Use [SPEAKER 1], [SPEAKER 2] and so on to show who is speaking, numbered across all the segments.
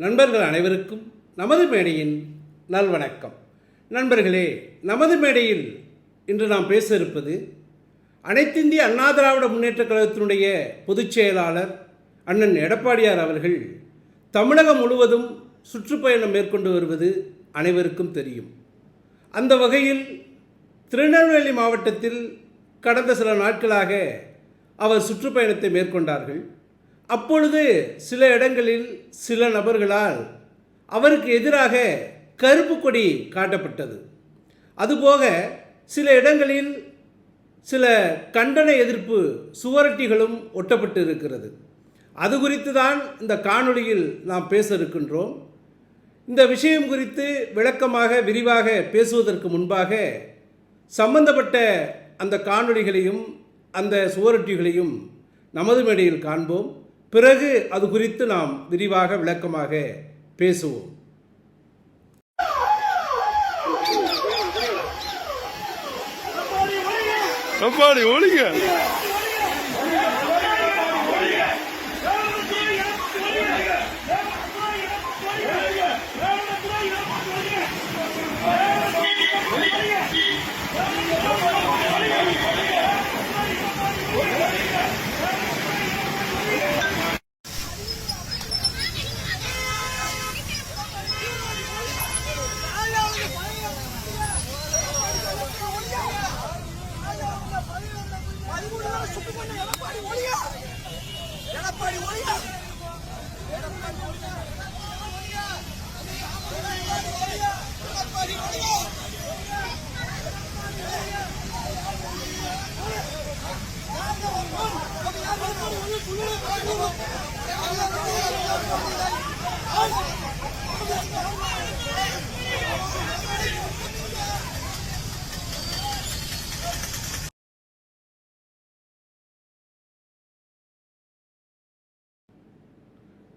[SPEAKER 1] நண்பர்கள் அனைவருக்கும் நமது மேடையின் நல்வணக்கம். நண்பர்களே நமது மேடையில் இன்று நாம் பேச இருப்பது அனைத்திந்திய அண்ணா திராவிட முன்னேற்றக் கழகத்தினுடைய பொதுச் செயலாளர் அண்ணன் எடப்பாடியார் அவர்கள் தமிழகம் முழுவதும் சுற்றுப்பயணம் மேற்கொண்டு வருவது அனைவருக்கும் தெரியும். அந்த வகையில் திருநெல்வேலி மாவட்டத்தில் கடந்த சில நாட்களாக அவர் சுற்றுப்பயணத்தை மேற்கொண்டார்கள். அப்பொழுது சில இடங்களில் சில நபர்களால் அவருக்கு எதிராக கருப்பு கொடி காட்டப்பட்டது. அதுபோக சில இடங்களில் சில கண்டன எதிர்ப்பு சுவரட்டிகளும் ஒட்டப்பட்டு இருக்கிறது அது குறித்து தான் இந்த காணொளியில் நாம் பேச இருக்கின்றோம் இந்த விஷயம் குறித்து விளக்கமாக விரிவாக பேசுவதற்கு முன்பாக சம்பந்தப்பட்ட அந்த காணொளிகளையும் அந்த சுவரொட்டிகளையும் நமது மேடையில் காண்போம். பிறகு அது குறித்து நாம் விரிவாக விளக்கமாக பேசுவோம்.
[SPEAKER 2] ஒழிங்க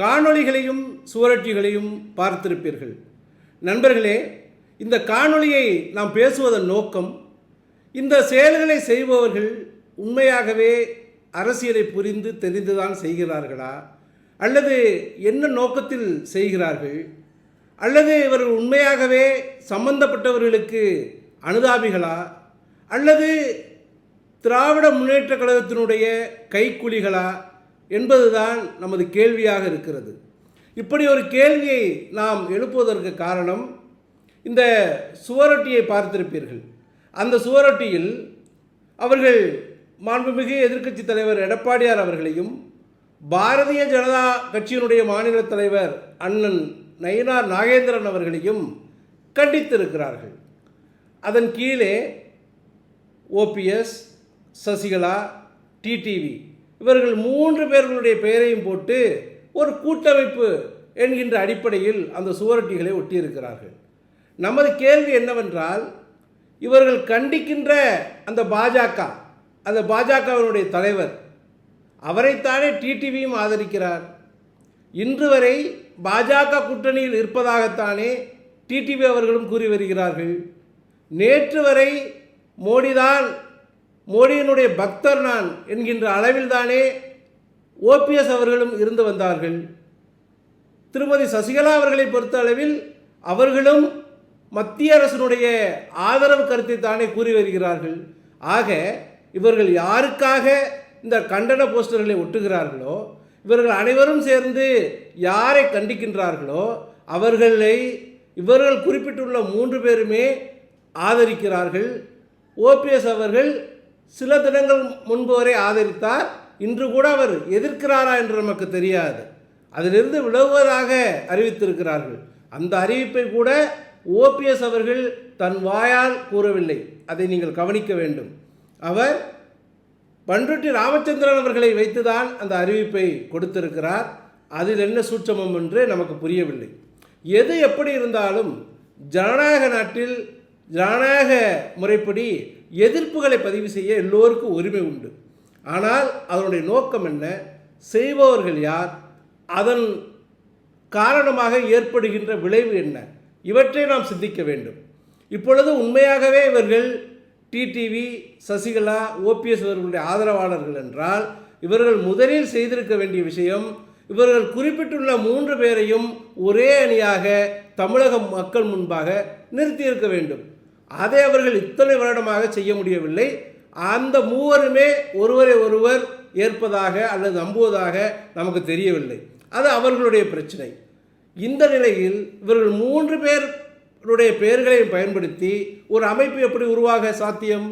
[SPEAKER 1] காணொளிகளையும் சுவரொட்டிகளையும் பார்த்திருப்பீர்கள். நண்பர்களே இந்த காணொளியை நாம் பேசுவதன் நோக்கம் இந்த செயல்களை செய்பவர்கள் உண்மையாகவே அரசியலை புரிந்து தெரிந்துதான் செய்கிறார்களா? அல்லது என்ன நோக்கத்தில் செய்கிறார்கள்? அல்லது இவர்கள் உண்மையாகவே சம்பந்தப்பட்டவர்களுக்கு அனுதாபிகளா? அல்லது திராவிட முன்னேற்ற கழகத்தினுடைய கைக்குலிகளா என்பதுதான் நமது கேள்வியாக இருக்கிறது. இப்படி ஒரு கேள்வியை நாம் எழுப்புவதற்கு காரணம் இந்த சுவரொட்டியை பார்த்திருப்பீர்கள். அந்த சுவரொட்டியில் அவர்கள் மாண்புமிகு எதிர்க்கட்சி தலைவர் எடப்பாடியார் அவர்களையும் பாரதிய ஜனதா கட்சியினுடைய மாநில தலைவர் அண்ணன் நயினார் நாகேந்திரன் அவர்களையும் கண்டித்திருக்கிறார்கள். அதன் கீழே ஓபிஎஸ் சசிகலா டிடிவி இவர்கள் மூன்று பேர்களுடைய பெயரையும் போட்டு ஒரு கூட்டமைப்பு என்கின்ற அடிப்படையில் அந்த சுவரொட்டிகளை ஒட்டியிருக்கிறார்கள். நமது கேள்வி என்னவென்றால் இவர்கள் கண்டிக்கின்ற அந்த பாஜக அந்த பாஜகவினுடைய தலைவர் அவரைத்தானே டிடிவியும் ஆதரிக்கிறார். இன்று வரை பாஜக கூட்டணியில் இருப்பதாகத்தானே டிடிவி அவர்களும் கூறி வருகிறார்கள். நேற்று வரை மோடிதான் மோடியினுடைய பக்தர் நான் என்கின்ற அளவில்தானே ஓபிஎஸ் அவர்களும் இருந்து வந்தார்கள். திருமதி சசிகலா அவர்களை பொறுத்த அளவில் அவர்களும் மத்திய அரசினுடைய ஆதரவு கருத்தை தானே கூறி வருகிறார்கள். ஆக இவர்கள் யாருக்காக இந்த கண்டன போஸ்டர்களை ஒட்டுகிறார்களோ இவர்கள் அனைவரும் சேர்ந்து யாரை கண்டிக்கின்றார்களோ அவர்களை இவர்கள் குறிப்பிட்டுள்ள மூன்று பேருமே ஆதரிக்கிறார்கள். ஓபிஎஸ் அவர்கள் சில தினங்கள் முன்பு வரை ஆதரித்தார் இன்று கூட அவர் எதிர்க்கிறாரா என்று நமக்கு தெரியாது. அதிலிருந்து விலகுவதாக அறிவித்திருக்கிறார்கள். அந்த அறிவிப்பை கூட ஓபிஎஸ் அவர்கள் தன் வாயால் கூறவில்லை. அதை நீங்கள் கவனிக்க வேண்டும். அவர் பண்ருட்டி ராமச்சந்திரன் அவர்களை வைத்துதான் அந்த அறிவிப்பை கொடுத்திருக்கிறார். அதில் என்ன சூட்சமம் என்று நமக்கு புரியவில்லை. எது எப்படி இருந்தாலும் ஜனநாயக நாட்டில் ஜனநாயக முறைப்படி எதிர்ப்புகளை பதிவு செய்ய எல்லோருக்கும் உரிமை உண்டு. ஆனால் அதனுடைய நோக்கம் என்ன? செய்பவர்கள் யார்? அதன் காரணமாக ஏற்படுகின்ற விளைவு என்ன? இவற்றை நாம் சிந்திக்க வேண்டும். இப்பொழுது உண்மையாகவே இவர்கள் டிடிவி சசிகலா ஓபிஎஸ் இவர்களுடைய ஆதரவாளர்கள் என்றால் இவர்கள் முதலில் செய்திருக்க வேண்டிய விஷயம் இவர்கள் குறிப்பிட்டுள்ள மூன்று பேரையும் ஒரே அணியாக தமிழக மக்கள் முன்பாக நிறுத்தியிருக்க வேண்டும். அதை அவர்கள் இத்தனை வருடமாக செய்ய முடியவில்லை. அந்த மூவருமே ஒருவரை ஒருவர் ஏற்பதாக அல்லது நம்புவதாக நமக்கு தெரியவில்லை. அது அவர்களுடைய பிரச்சனை. இந்த நிலையில் இவர்கள் மூன்று பேருடைய பெயர்களையும் பயன்படுத்தி ஒரு அமைப்பு எப்படி உருவாக சாத்தியம்?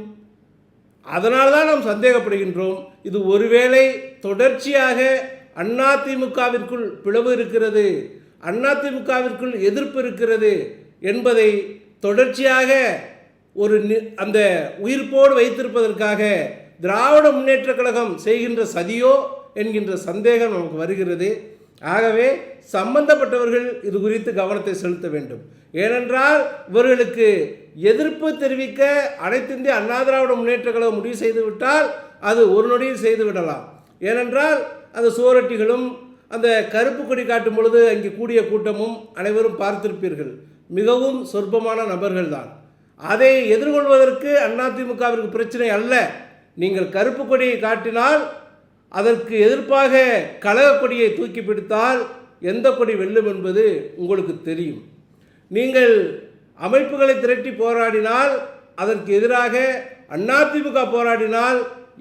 [SPEAKER 1] அதனால் தான் நாம் சந்தேகப்படுகின்றோம். இது ஒருவேளை தொடர்ச்சியாக அதிமுகவிற்குள் பிளவு இருக்கிறது. அதிமுகவிற்குள் எதிர்ப்பு இருக்கிறது என்பதை தொடர்ச்சியாக ஒரு நி- அந்த உயிர்ப்போடு வைத்திருப்பதற்காக திராவிட முன்னேற்றக் கழகம் செய்கின்ற சதியோ என்கின்ற சந்தேகம் நமக்கு வருகிறது. ஆகவே சம்பந்தப்பட்டவர்கள் இது குறித்து கவனத்தை செலுத்த வேண்டும். ஏனென்றால் இவர்களுக்கு எதிர்ப்பு தெரிவிக்க அனைத்திந்திய அண்ணா திராவிட முன்னேற்ற கழகம் முடிவு செய்துவிட்டால் அது ஒரு நொடியில் செய்து விடலாம். ஏனென்றால் அந்த சுவரொட்டிகளும் அந்த கருப்பு கொடி காட்டும் பொழுது அங்கே கூடிய கூட்டமும் அனைவரும் பார்த்திருப்பீர்கள். மிகவும் சொற்பமான நபர்கள்தான். அதை எதிர்கொள்வதற்கு அதிமுகவிற்கு பிரச்சனை அல்ல. நீங்கள் கருப்பு கொடியை காட்டினால் அதற்கு எதிர்ப்பாக கழக கொடியை தூக்கி பிடித்தால் எந்த கொடி வெல்லும் என்பது உங்களுக்கு தெரியும். நீங்கள் அமைப்புகளை திரட்டி போராடினால் அதற்கு எதிராக அதிமுக போராடினால்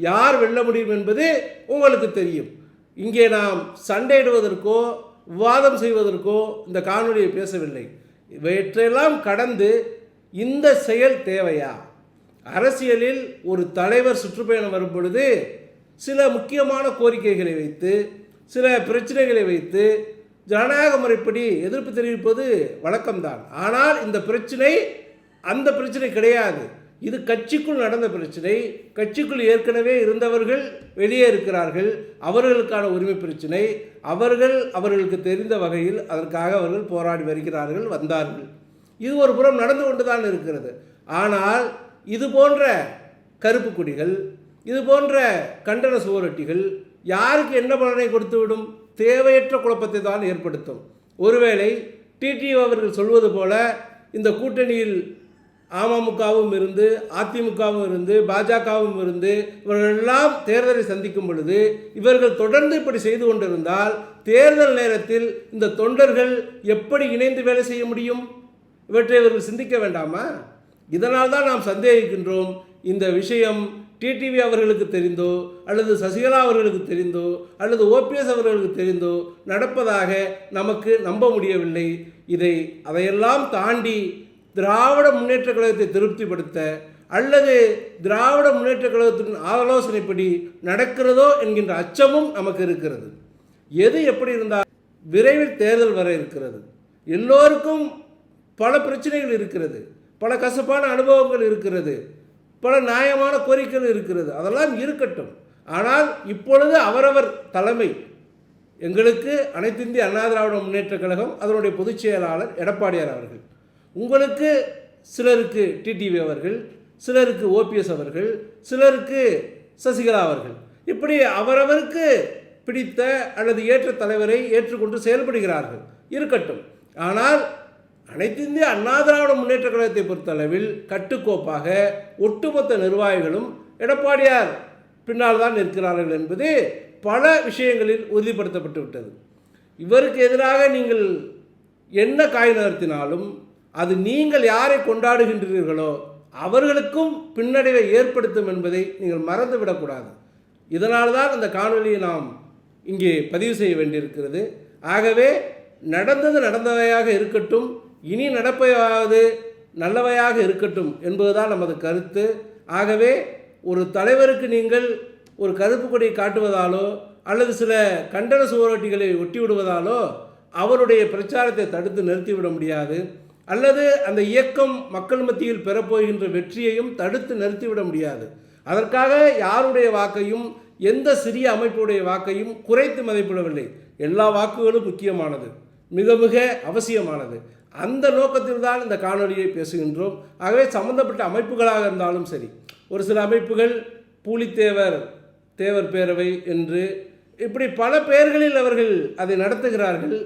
[SPEAKER 1] யார் வெல்ல முடியும் என்பது உங்களுக்கு தெரியும். இங்கே நாம் சண்டையிடுவதற்கோ விவாதம் செய்வதற்கோ இந்த காணொலியை பேசவில்லை. இவற்றையெல்லாம் கடந்து இந்த செயல் தேவையா? அரசியலில் ஒரு தலைவர் சுற்றுப்பயணம் வரும் பொழுது சில முக்கியமான கோரிக்கைகளை வைத்து சில பிரச்சனைகளை வைத்து ஜனநாயக முறைப்படி எதிர்ப்பு தெரிவிப்பது வழக்கம்தான். ஆனால் இந்த பிரச்சனை அந்த பிரச்சனை கிடையாது. இது கட்சிக்குள் நடந்த பிரச்சனை. கட்சிக்குள் ஏற்கனவே இருந்தவர்கள் வெளியே இருக்கிறார்கள். அவர்களுக்கான உரிமை பிரச்சனை. அவர்கள் அவர்களுக்கு தெரிந்த வகையில் அதற்காக அவர்கள் போராடி வருகிறார்கள் வந்தார்கள். இது ஒரு புறம் நடந்து கொண்டுதான் இருக்கிறது. ஆனால் இது போன்ற கருப்பு கொடிகள் இது போன்ற கண்டன சுவரொட்டிகள் யாருக்கு என்ன பலனை கொடுத்துவிடும்? தேவையற்ற குழப்பத்தை தான் ஏற்படுத்தும். ஒருவேளை டிடிஓ அவர்கள் சொல்வது போல இந்த கூட்டணியில் அமமுகவும் இருந்து அதிமுகவும் இருந்து பாஜகவும் இருந்து இவர்களெல்லாம் தேர்தலை சந்திக்கும் பொழுது இவர்கள் தொடர்ந்து இப்படி செய்து கொண்டிருந்தால் தேர்தல் நேரத்தில் இந்த தொண்டர்கள் எப்படி இணைந்து வேலை செய்ய முடியும்? இவற்றை இவர்கள் சிந்திக்க வேண்டாமா? இதனால் தான் நாம் சந்தேகிக்கின்றோம். இந்த விஷயம் டிடிவி அவர்களுக்கு தெரிந்தோ அல்லது சசிகலா அவர்களுக்கு தெரிந்தோ அல்லது ஓபிஎஸ் அவர்களுக்கு தெரிந்தோ நடப்பதாக நமக்கு நம்ப முடியவில்லை. இதை அதையெல்லாம் தாண்டி திராவிட முன்னேற்ற கழகத்தை திருப்திப்படுத்த அல்லது திராவிட முன்னேற்ற கழகத்தின் ஆலோசனைப்படி நடக்கிறதோ என்கின்ற அச்சமும் நமக்கு இருக்கிறது. எது எப்படி இருந்தால் விரைவில் தேர்தல் வர இருக்கிறது. எல்லோருக்கும் பல பிரச்சனைகள் இருக்கிறது. பல கசப்பான அனுபவங்கள் இருக்கிறது. பல நியாயமான கோரிக்கைகள் இருக்கிறது. அதெல்லாம் இருக்கட்டும். ஆனால் இப்பொழுது அவரவர் தலைமை எங்களுக்கு அனைத்திந்திய அண்ணா திராவிட முன்னேற்றக் கழகம் அதனுடைய பொதுச் செயலாளர் எடப்பாடியார் அவர்கள். உங்களுக்கு சிலருக்கு டிடிவி அவர்கள் சிலருக்கு ஓபிஎஸ் அவர்கள் சிலருக்கு சசிகலா அவர்கள். இப்படி அவரவருக்கு பிடித்த அல்லது ஏற்ற தலைவரை ஏற்றுக்கொண்டு செயல்படுகிறார்கள். இருக்கட்டும். ஆனால் அனைத்திந்திய அண்ணா திராவிட முன்னேற்ற கழகத்தை பொறுத்தளவில் கட்டுக்கோப்பாக ஒட்டுமொத்த நிர்வாகிகளும் எடப்பாடியார் பின்னால் தான் நிற்கிறார்கள் என்பது பல விஷயங்களில் உறுதிப்படுத்தப்பட்டு விட்டது. இவருக்கு எதிராக நீங்கள் என்ன காய் நகர்த்தினாலும் அது நீங்கள் யாரை கொண்டாடுகின்றீர்களோ அவர்களுக்கும் பின்னடைவை ஏற்படுத்தும் என்பதை நீங்கள் மறந்துவிடக்கூடாது. இதனால் தான் அந்த காணொலியை நாம் இங்கே பதிவு செய்ய வேண்டியிருக்கிறது. ஆகவே நடந்தது நடந்தவையாக இருக்கட்டும் இனி நடப்பையாவது நல்லவையாக இருக்கட்டும் என்பதுதான் நமது கருத்து. ஆகவே ஒரு தலைவருக்கு நீங்கள் ஒரு கருப்பு கொடியை காட்டுவதாலோ அல்லது சில கண்டன சுவரொட்டிகளை ஒட்டி விடுவதாலோ அவருடைய பிரச்சாரத்தை தடுத்து நிறுத்திவிட முடியாது. அல்லது அந்த இயக்கம் மக்கள் மத்தியில் பெறப்போகின்ற வெற்றியையும் தடுத்து நிறுத்திவிட முடியாது. அதற்காக யாருடைய வாக்கையும் எந்த சிறிய அமைப்புடைய வாக்கையும் குறைத்து மதிப்பிடவில்லை. எல்லா வாக்குகளும் முக்கியமானது மிக மிக அவசியமானது. அந்த நோக்கத்தில் தான் இந்த காணொலியை பேசுகின்றோம். ஆகவே சம்பந்தப்பட்ட அமைப்புகளாக இருந்தாலும் சரி ஒரு சில அமைப்புகள் பூலித்தேவர் தேவர் பேரவை என்று இப்படி பல பெயர்களில் அவர்கள் அதை நடத்துகிறார்கள்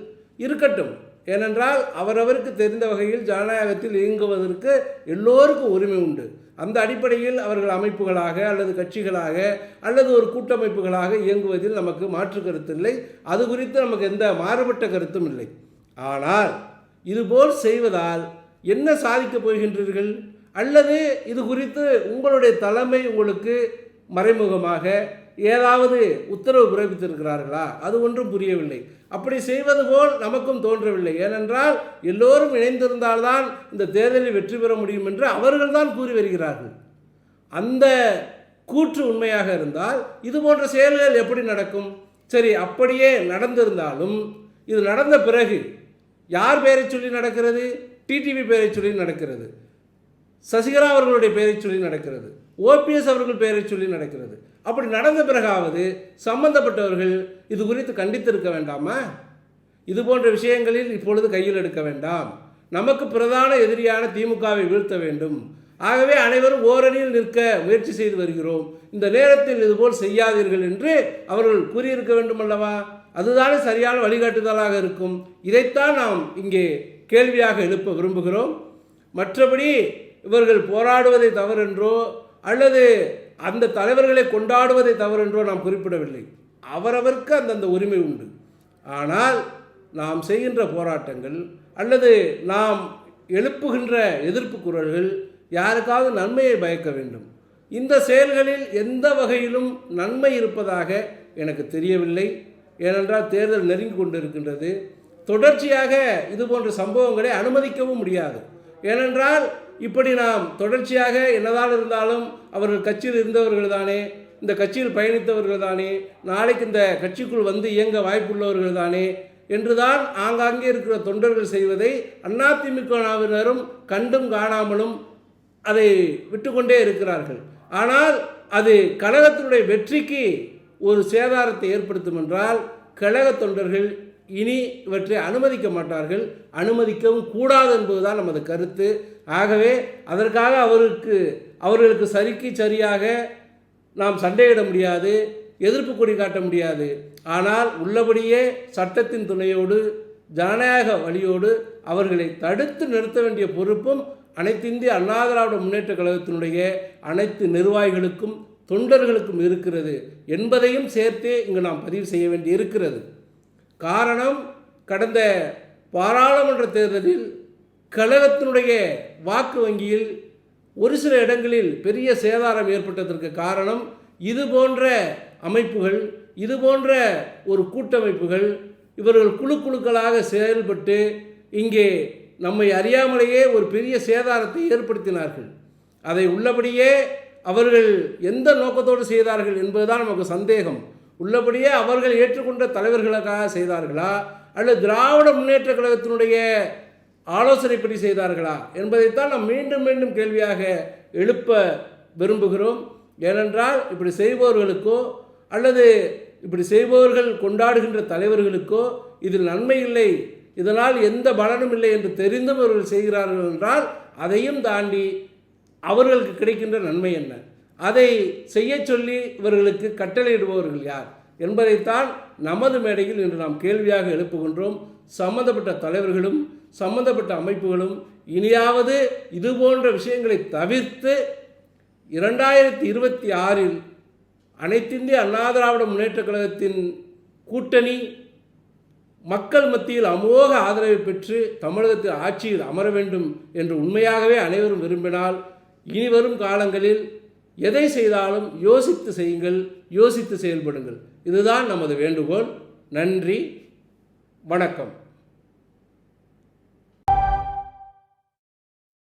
[SPEAKER 1] இருக்கட்டும். ஏனென்றால் அவரவருக்கு தெரிந்த வகையில் ஜனநாயகத்தில் இயங்குவதற்கு எல்லோருக்கும் உரிமை உண்டு. அந்த அடிப்படையில் அவர்கள் அமைப்புகளாக அல்லது கட்சிகளாக அல்லது ஒரு கூட்டமைப்புகளாக இயங்குவதில் நமக்கு மாற்று கருத்து இல்லை. அது குறித்து நமக்கு எந்த மாறுபட்ட கருத்தும் இல்லை. ஆனால் இதுபோல் செய்வதால் என்ன சாதிக்கப் போகின்றீர்கள்? அல்லது இது குறித்து உங்களுடைய தலைமை உங்களுக்கு மறைமுகமாக ஏதாவது உத்தரவு பிறப்பித்திருக்கிறார்களா? அது ஒன்றும் புரியவில்லை. அப்படி செய்வது போல் நமக்கும் தோன்றவில்லை. ஏனென்றால் எல்லோரும் இணைந்திருந்தால்தான் இந்த தேர்தலில் வெற்றி பெற முடியும் என்று அவர்கள்தான் கூறி வருகிறார்கள். அந்த கூற்று உண்மையாக இருந்தால் இது போன்ற செயல்கள் எப்படி நடக்கும்? சரி அப்படியே நடந்திருந்தாலும் இது நடந்த பிறகு யார் பெயரை சொல்லி நடக்கிறது? டிடிவி பெயரை சொல்லி நடக்கிறது. சசிகலா அவர்களுடைய பெயரை சொல்லி நடக்கிறது. ஓபிஎஸ் அவர்கள் பெயரை சொல்லி நடக்கிறது. அப்படி நடந்த பிறகாவது சம்பந்தப்பட்டவர்கள் இது குறித்து கண்டித்திருக்க வேண்டாமா? இது போன்ற விஷயங்களில் இப்பொழுது கையில் எடுக்க வேண்டாம். நமக்கு பிரதான எதிரியான திமுகவை வீழ்த்த வேண்டும். ஆகவே அனைவரும் ஓரணியில் நிற்க முயற்சி செய்து வருகிறோம். இந்த நேரத்தில் இதுபோல் செய்யாதீர்கள் என்று அவர்கள் கூறியிருக்க வேண்டும் அல்லவா? அதுதானே சரியான வழிகாட்டுதலாக இருக்கும். இதைத்தான் நாம் இங்கே கேள்வியாக எழுப்ப விரும்புகிறோம். மற்றபடி இவர்கள் போராடுவதை தவறென்றோ அல்லது அந்த தலைவர்களை கொண்டாடுவதை தவறென்றோ நாம் குறிப்பிடவில்லை. அவரவருக்கு அந்தந்த உரிமை உண்டு. ஆனால் நாம் செய்கின்ற போராட்டங்கள் அல்லது நாம் எழுப்புகின்ற எதிர்ப்பு குரல்கள் யாருக்காவது நன்மையை பயக்க வேண்டும். இந்த செயல்களில் எந்த வகையிலும் நன்மை இருப்பதாக எனக்கு தெரியவில்லை. ஏனென்றால் தேர்தல் நெருங்கி கொண்டிருக்கின்றது. தொடர்ச்சியாக இது போன்ற சம்பவங்களை அனுமதிக்கவும் முடியாது. ஏனென்றால் இப்படி நாம் தொடர்ச்சியாக என்னதான் இருந்தாலும் அவர்கள் கட்சியில் இருந்தவர்கள் தானே இந்த கட்சியில் பயணித்தவர்கள் தானே நாளைக்கு இந்த கட்சிக்குள் வந்து இயங்க வாய்ப்புள்ளவர்கள் தானே என்றுதான் ஆங்காங்கே இருக்கிற தொண்டர்கள் செய்வதை அதிமுகவினரும் கண்டும் காணாமலும் அதை விட்டுக்கொண்டே இருக்கிறார்கள். ஆனால் அது கழகத்தினுடைய வெற்றிக்கு ஒரு சேதாரத்தை ஏற்படுத்தும் என்றால் கழக தொண்டர்கள் இனி இவற்றை அனுமதிக்க மாட்டார்கள். அனுமதிக்கவும் கூடாது என்பதுதான் நமது கருத்து. ஆகவே அதற்காக அவருக்கு அவர்களுக்கு சரிக்கு சரியாக நாம் சண்டையிட முடியாது எதிர்ப்பு கொடி காட்ட முடியாது. ஆனால் உள்ளபடியே சட்டத்தின் துணையோடு ஜனநாயக வழியோடு அவர்களை தடுத்து நிறுத்த வேண்டிய பொறுப்பும் அனைத்திந்திய அண்ணா திராவிட முன்னேற்ற கழகத்தினுடைய அனைத்து நிர்வாகிகளுக்கும் தொண்டர்களுக்கும் இருக்கிறது என்பதையும் சேர்த்தே இங்கு நாம் பதிவு செய்ய வேண்டி இருக்கிறது காரணம் கடந்த பாராளுமன்ற தேர்தலில் கழகத்தினுடைய வாக்கு வங்கியில் ஒரு சில இடங்களில் பெரிய சேதாரம் ஏற்பட்டதற்கு காரணம் இது போன்ற அமைப்புகள் இது போன்ற ஒரு கூட்டமைப்புகள் இவர்கள் குழு குழுக்களாக செயல்பட்டு இங்கே நம்மை அறியாமலேயே ஒரு பெரிய சேதாரத்தை ஏற்படுத்தினார்கள். அதை உள்ளபடியே அவர்கள் எந்த நோக்கத்தோடு செய்தார்கள் என்பதுதான் நமக்கு சந்தேகம். உள்ளபடியே அவர்கள் ஏற்றுக்கொண்ட தலைவர்களுக்காக செய்தார்களா? அல்லது திராவிட முன்னேற்ற கழகத்தினுடைய ஆலோசனைப்படி செய்தார்களா? என்பதைத்தான் நாம் மீண்டும் மீண்டும் கேள்வியாக எழுப்ப விரும்புகிறோம். ஏனென்றால் இப்படி செய்பவர்களுக்கோ அல்லது இப்படி செய்பவர்கள் கொண்டாடுகின்ற தலைவர்களுக்கோ இதில் நன்மை இல்லை. இதனால் எந்த பலனும் இல்லை என்று தெரிந்தும் அவர்கள் செய்கிறார்கள் என்றால் அதையும் தாண்டி அவர்களுக்கு கிடைக்கின்ற நன்மை என்ன? அதை செய்ய சொல்லி இவர்களுக்கு கட்டளையிடுபவர்கள் யார்? என்பதைத்தான் நமது மேடையில் இன்று நாம் கேள்வியாக எழுப்புகின்றோம். சம்பந்தப்பட்ட தலைவர்களும் சம்பந்தப்பட்ட அமைப்புகளும் இனியாவது இது போன்ற விஷயங்களை தவிர்த்து இரண்டாயிரத்தி இருபத்தி ஆறில் அனைத்திந்திய அண்ணா திராவிட முன்னேற்றக் கழகத்தின் கூட்டணி மக்கள் மத்தியில் அமோக ஆதரவை பெற்று தமிழகத்தில் ஆட்சியில் அமர வேண்டும் என்று உண்மையாகவே அனைவரும் விரும்பினால் இனி வரும் காலங்களில் எதை செய்தாலும் யோசித்து செய்யுங்கள் யோசித்து செயல்படுங்கள். இதுதான் நமது வேண்டுகோள். நன்றி வணக்கம்.